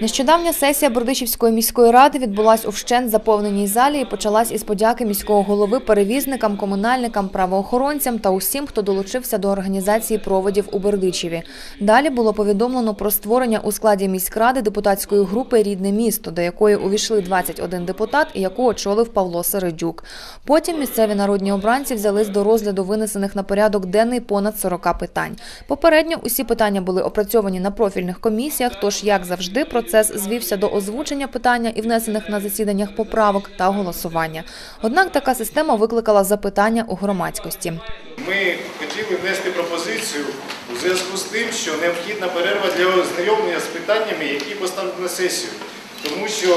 Нещодавня сесія Бердичівської міської ради відбулась у вщент заповненій залі і почалась із подяки міського голови перевізникам, комунальникам, правоохоронцям та усім, хто долучився до організації проводів у Бердичеві. Далі було повідомлено про створення у складі міськради депутатської групи Рідне місто, до якої увійшли 21 депутат і яку очолив Павло Середюк. Потім місцеві народні обранці взялись до розгляду винесених на порядок денний понад 40 питань. Попередньо усі питання були опрацьовані на профільних комісіях, тож, як завжди, процес звівся до озвучення питання і внесених на засіданнях поправок та голосування. Однак така система викликала запитання у громадськості. Ми хотіли внести пропозицію у зв'язку з тим, що необхідна перерва для ознайомлення з питаннями, які поставлені на сесію. Тому що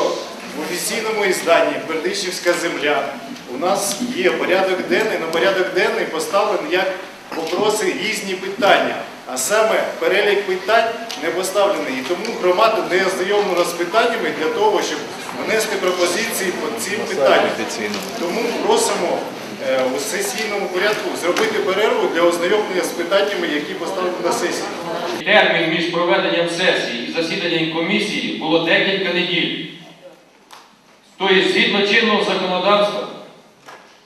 в офіційному ізданні Бердичівська земля у нас є порядок денний, але порядок денний поставлений як вопроси різні питання. А саме перелік питань не поставлений. І тому громада не ознайомлена з питаннями для того, щоб внести пропозиції по цим питанням. Тому просимо е, у сесійному порядку зробити перерву для ознайомлення з питаннями, які поставлені на сесії. Термін між проведенням сесії і засіданням комісії було декілька неділь. Тобто, згідно чинного законодавства,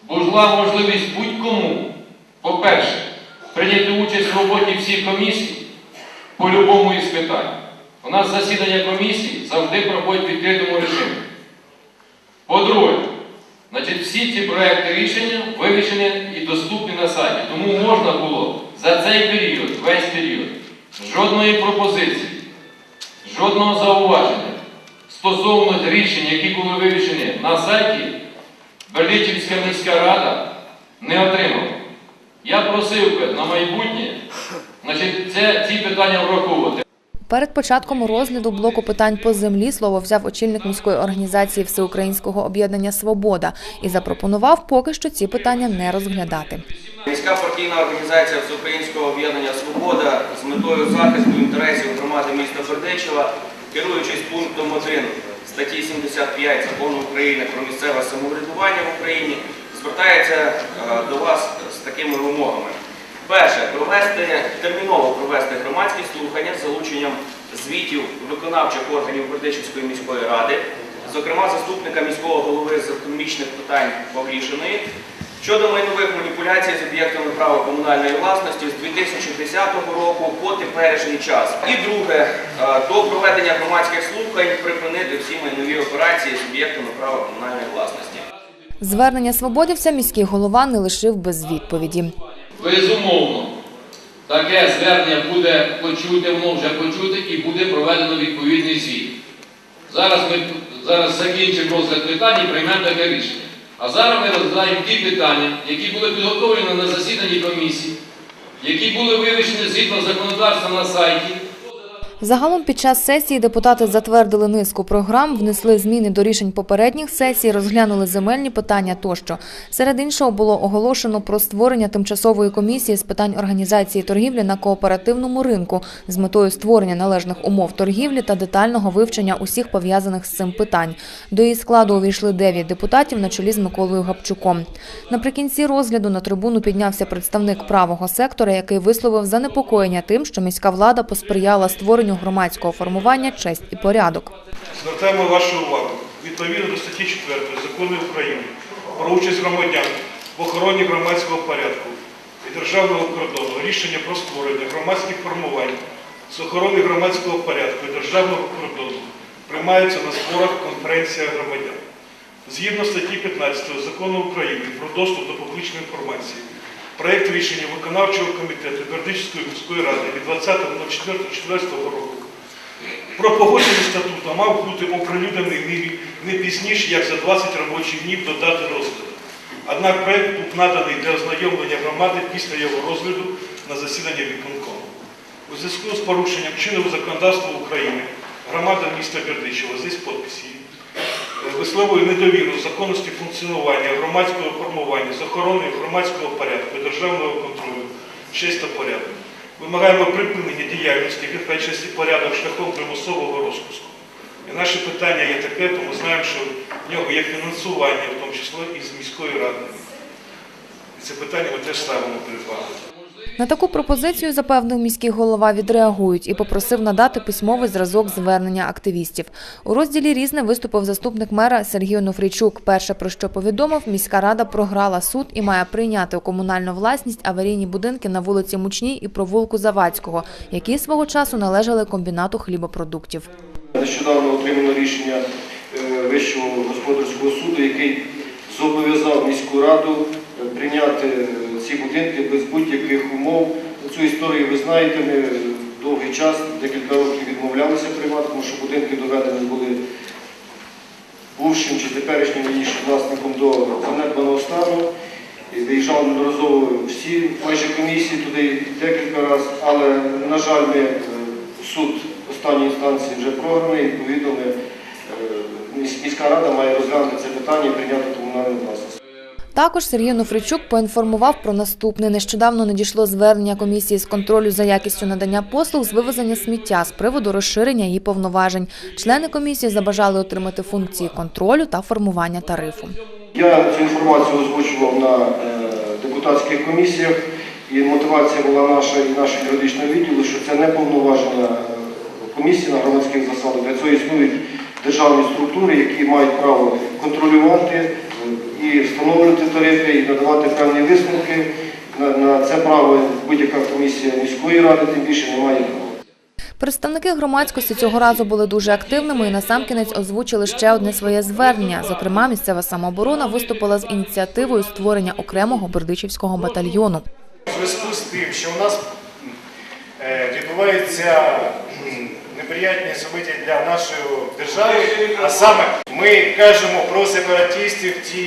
була можливість будь-кому, по-перше, прийняти участь в роботі всіх комісій по любому із питань. У нас засідання комісії завжди проходять в відкритому режимі. По-друге, значить, всі ці проекти рішення вивішені і доступні на сайті. Тому можна було за цей період, весь період, жодної пропозиції, жодного зауваження стосовно рішень, які були вивішені на сайті, Бердичівська міська рада не отримала. Я просив би на майбутнє значить, це, ці питання враховувати. Перед початком розгляду блоку питань по землі слово взяв очільник міської організації Всеукраїнського об'єднання Свобода і запропонував поки що ці питання не розглядати. Міська партійна організація Всеукраїнського об'єднання Свобода з метою захисту інтересів громади міста Бердичева, керуючись пунктом 1 статті 75 Закону України про місцеве самоврядування в Україні, звертається е, до вас з такими вимогами. Перше, провести терміново провести громадські слухання з залученням звітів виконавчих органів Бердичівської міської ради, зокрема заступника міського голови з економічних питань Павлішиної, щодо майнових маніпуляцій з об'єктами права комунальної власності з 2010 року по теперішній час. І друге, е, до проведення громадських слухань припинити всі майнові операції з об'єктами права комунальної власності. Звернення свободівця міський голова не лишив без відповіді. Безумовно, таке звернення буде почуте, воно вже почуте і буде проведено відповідний звіт. Зараз ми зараз закінчимо розгляд питань і приймемо таке рішення. А зараз ми розглядаємо ті питання, які були підготовлені на засіданні комісії, які були вивішені згідно законодавства на сайті. Загалом під час сесії депутати затвердили низку програм, внесли зміни до рішень попередніх сесій, розглянули земельні питання тощо. Серед іншого було оголошено про створення тимчасової комісії з питань організації торгівлі на кооперативному ринку з метою створення належних умов торгівлі та детального вивчення усіх пов'язаних з цим питань. До її складу увійшли 9 депутатів на чолі з Миколою Гапчуком. Наприкінці розгляду на трибуну піднявся представник правого сектора, який висловив занепокоєння тим, що міська влада посприяла створенню громадського формування честь і порядок. Звертаємо вашу увагу відповідно до статті 4 закону України про участь громадян в охороні громадського порядку і державного кордону рішення про створення громадських формувань з охорони громадського порядку і державного кордону приймаються на зборах конференція громадян. Згідно статті 15 закону України про доступ до публічної інформації, проєкт рішення виконавчого комітету Бердичівської міської ради від 20.04.2014 року про погодження статуту мав бути оприлюднений не- не пізніше, як за 20 робочих днів до дати розгляду. Однак проект був наданий для ознайомлення громади після його розгляду на засіданні виконкому. У зв'язку з порушенням чинного законодавства України громада міста Бердичева, здесь е, висловлює недовіру законності функціонування громадського формування з охороною громадського порядку державного контролю, честь та порядок. Вимагаємо припинення діяльності честі порядок шляхом примусового розпуску. І наше питання є таке, то ми знаємо, що в нього є фінансування, в тому числі і з міської ради. І це питання ми теж ставимо перед вами. На таку пропозицію, запевнив міський голова, відреагують і попросив надати письмовий зразок звернення активістів. У розділі «Різне» виступив заступник мера Сергій Онуфрійчук. Перше, про що повідомив, міська рада програла суд і має прийняти у комунальну власність аварійні будинки на вулиці Мучній і провулку Завадського, які свого часу належали комбінату хлібопродуктів. Нещодавно отримано рішення е, Вищого господарського суду, який зобов'язав міську раду е, прийняти е, ці будинки без будь-яких умов. Цю історію ви знаєте, ми довгий час, декілька років відмовлялися приймати, тому що будинки доведені були бувшим чи теперішнім вірніше, власником до занедбаного стану. Виїжджали неодноразово всі майже комісії туди декілька разів, але, на жаль, ми, е, суд останньої інстанції вже програний, відповідно, ми, е, міська рада має розглянути це питання і прийняти комунальну власність. Також Сергій Онуфричук поінформував про наступне. Нещодавно надійшло звернення комісії з контролю за якістю надання послуг з вивезення сміття з приводу розширення її повноважень. Члени комісії забажали отримати функції контролю та формування тарифу. Я цю інформацію озвучував на е, депутатських комісіях, і мотивація була наша і нашого юридичного відділу, що це не повноваження е, комісії на громадських засадах. Для цього існують державні структури, які мають право контролювати і встановлювати тарифи, і надавати певні висновки. На, на це право будь-яка комісія міської ради тим більше не має права. Представники громадськості цього разу були дуже активними і насамкінець озвучили ще одне своє звернення. Зокрема, місцева самооборона виступила з ініціативою створення окремого бердичівського батальйону. У зв'язку з тим, що у нас е, відбуваються м, неприятні события для нашої держави, а саме ми кажемо про сепаратистів, ті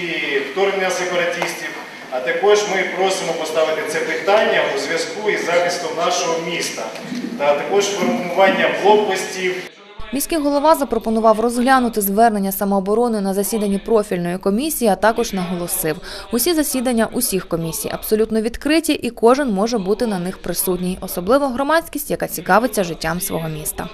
вторгнення сепаратистів, а також ми просимо поставити це питання у зв'язку із захистом нашого міста та також формування блокпостів. Міський голова запропонував розглянути звернення самооборони на засіданні профільної комісії, а також наголосив, усі засідання усіх комісій абсолютно відкриті і кожен може бути на них присутній, особливо громадськість, яка цікавиться життям свого міста.